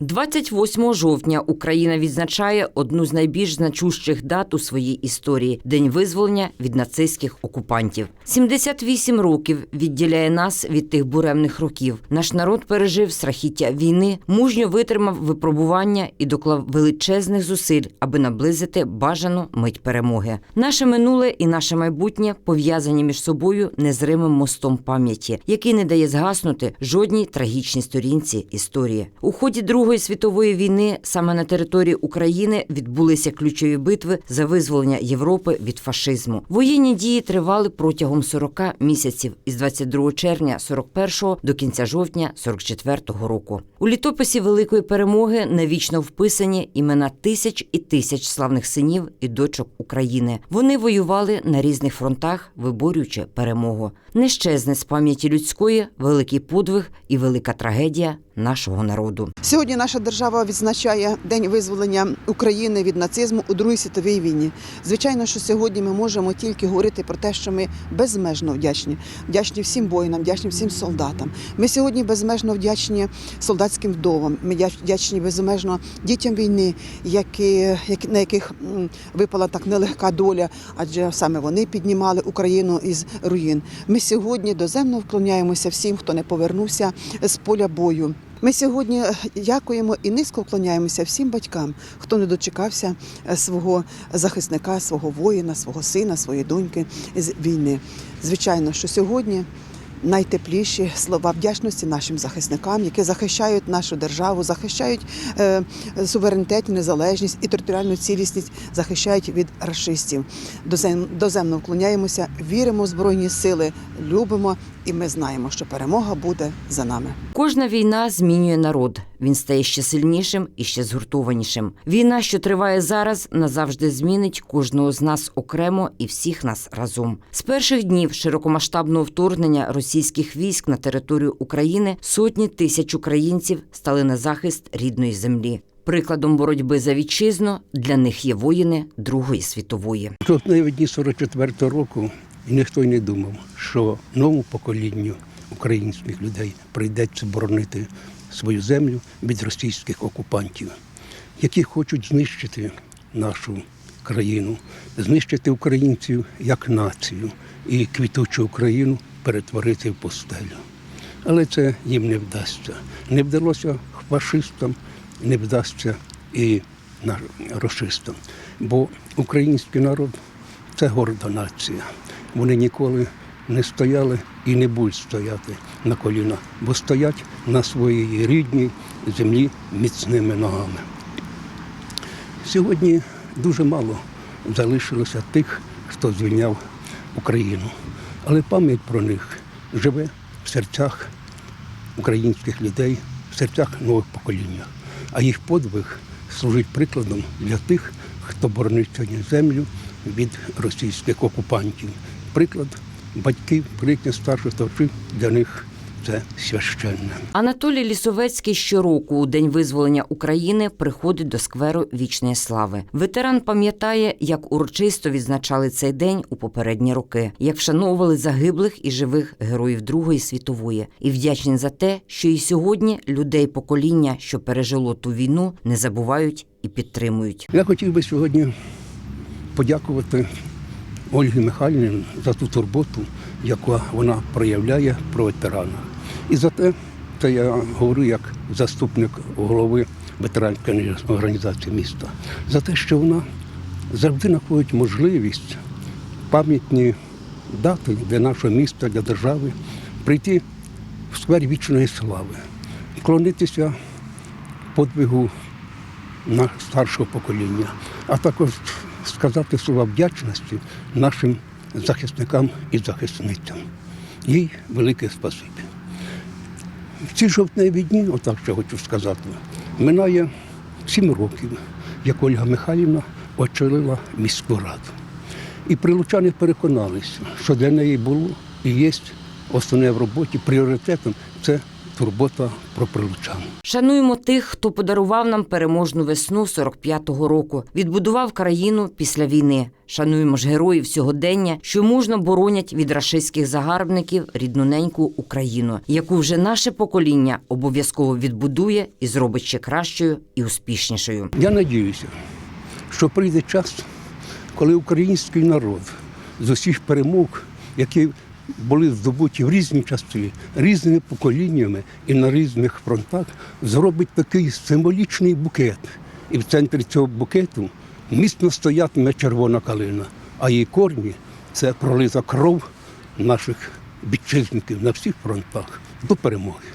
28 жовтня Україна відзначає одну з найбільш значущих дат у своїй історії день визволення від нацистських окупантів. 78 років відділяє нас від тих буремних років. Наш народ пережив страхіття війни, мужньо витримав випробування і доклав величезних зусиль, аби наблизити бажану мить перемоги. Наше минуле і наше майбутнє пов'язані між собою незримим мостом пам'яті, який не дає згаснути жодній трагічній сторінці історії. У ході Другої світової війни саме на території України відбулися ключові битви за визволення Європи від фашизму. Воєнні дії тривали протягом 40 місяців із 22 червня 41 до кінця жовтня 44 року. У літописі Великої перемоги навічно вписані імена тисяч і тисяч славних синів і дочок України. Вони воювали на різних фронтах, виборюючи перемогу. Не щезне з пам'яті людської великий подвиг і велика трагедія нашого народу. Сьогодні наша держава відзначає День визволення України від нацизму у Другій світовій війні. Звичайно, що сьогодні ми можемо тільки говорити про те, що ми безмежно вдячні. Вдячні всім воїнам, вдячні всім солдатам. Ми сьогодні безмежно вдячні солдатським вдовам. Ми вдячні безмежно дітям війни, які, на яких випала так нелегка доля, адже саме вони піднімали Україну із руїн. Ми сьогодні доземно вклоняємося всім, хто не повернувся з поля бою. Ми сьогодні е, дякуємо і низько вклоняємося всім батькам, хто не дочекався е, свого захисника, свого воїна, свого сина, своєї доньки з війни. Звичайно, що сьогодні найтепліші слова вдячності нашим захисникам, які захищають нашу державу, захищають е, суверенітет, незалежність і територіальну цілісність, захищають від расистів. Дозем- Доземно вклоняємося, віримо в збройні сили, любимо, і ми знаємо, що перемога буде за нами. Кожна війна змінює народ. Він стає ще сильнішим і ще згуртованішим. Війна, що триває зараз, назавжди змінить кожного з нас окремо і всіх нас разом. З перших днів широкомасштабного вторгнення російських військ на територію України сотні тисяч українців стали на захист рідної землі. Прикладом боротьби за вітчизну для них є воїни Другої світової. Тут навіть дні 44-го року і ніхто й не думав, що новому поколінню українських людей прийдеться боронити свою землю від російських окупантів, які хочуть знищити нашу країну, знищити українців як націю і квітучу Україну перетворити в пустелю. Але це їм не вдасться. Не вдалося фашистам, не вдасться і расистам. Бо український народ це горда нація. Вони ніколи не стояли і не будуть стояти на колінах, бо стоять на своїй рідній землі міцними ногами. Сьогодні дуже мало залишилося тих, хто звільняв Україну. Але пам'ять про них живе в серцях українських людей, в серцях нових покоління. А їх подвиг служить прикладом для тих, хто боронить сьогодні землю від російських окупантів. Приклад батьків, приклад старших товаришів для них це священне. Анатолій Лісовецький щороку у день визволення України приходить до скверу вічної слави. Ветеран пам'ятає, як урочисто відзначали цей день у попередні роки, як вшановували загиблих і живих героїв Другої світової, і вдячний за те, що і сьогодні людей покоління, що пережило ту війну, не забувають і підтримують. Я хотів би сьогодні подякувати Ольгі Михайлівні за ту турботу, яку вона проявляє про ветеранів. І за те, це я говорю як заступник голови ветеранської організації міста, за те, що вона завжди знаходить можливість пам'ятні дати для нашого міста, для держави прийти в сквер вічної слави, вклонитися подвигу на старшого покоління, а також сказати слова вдячності нашим захисникам і захисницям. Їй велике спасибі. В ці жовтневі дні, отак ще хочу сказати, минає сім років, як Ольга Михайлівна очолила міську раду. І прилучани переконалися, що для неї було і є основне в роботі пріоритетом це турбота про прилучан. Шануємо тих, хто подарував нам переможну весну 45-го року, відбудував країну після війни. Шануємо ж героїв сьогодення, що мужно боронять від рашистських загарбників рідну неньку Україну, яку вже наше покоління обов'язково відбудує і зробить ще кращою і успішнішою. Я надіюся, що прийде час, коли український народ з усіх перемог, які були здобуті в різні часи, різними поколіннями і на різних фронтах, зробить такий символічний букет. І в центрі цього букету міцно стоятиме червона калина, а її корні це пролиза кров наших вітчизників на всіх фронтах до перемоги.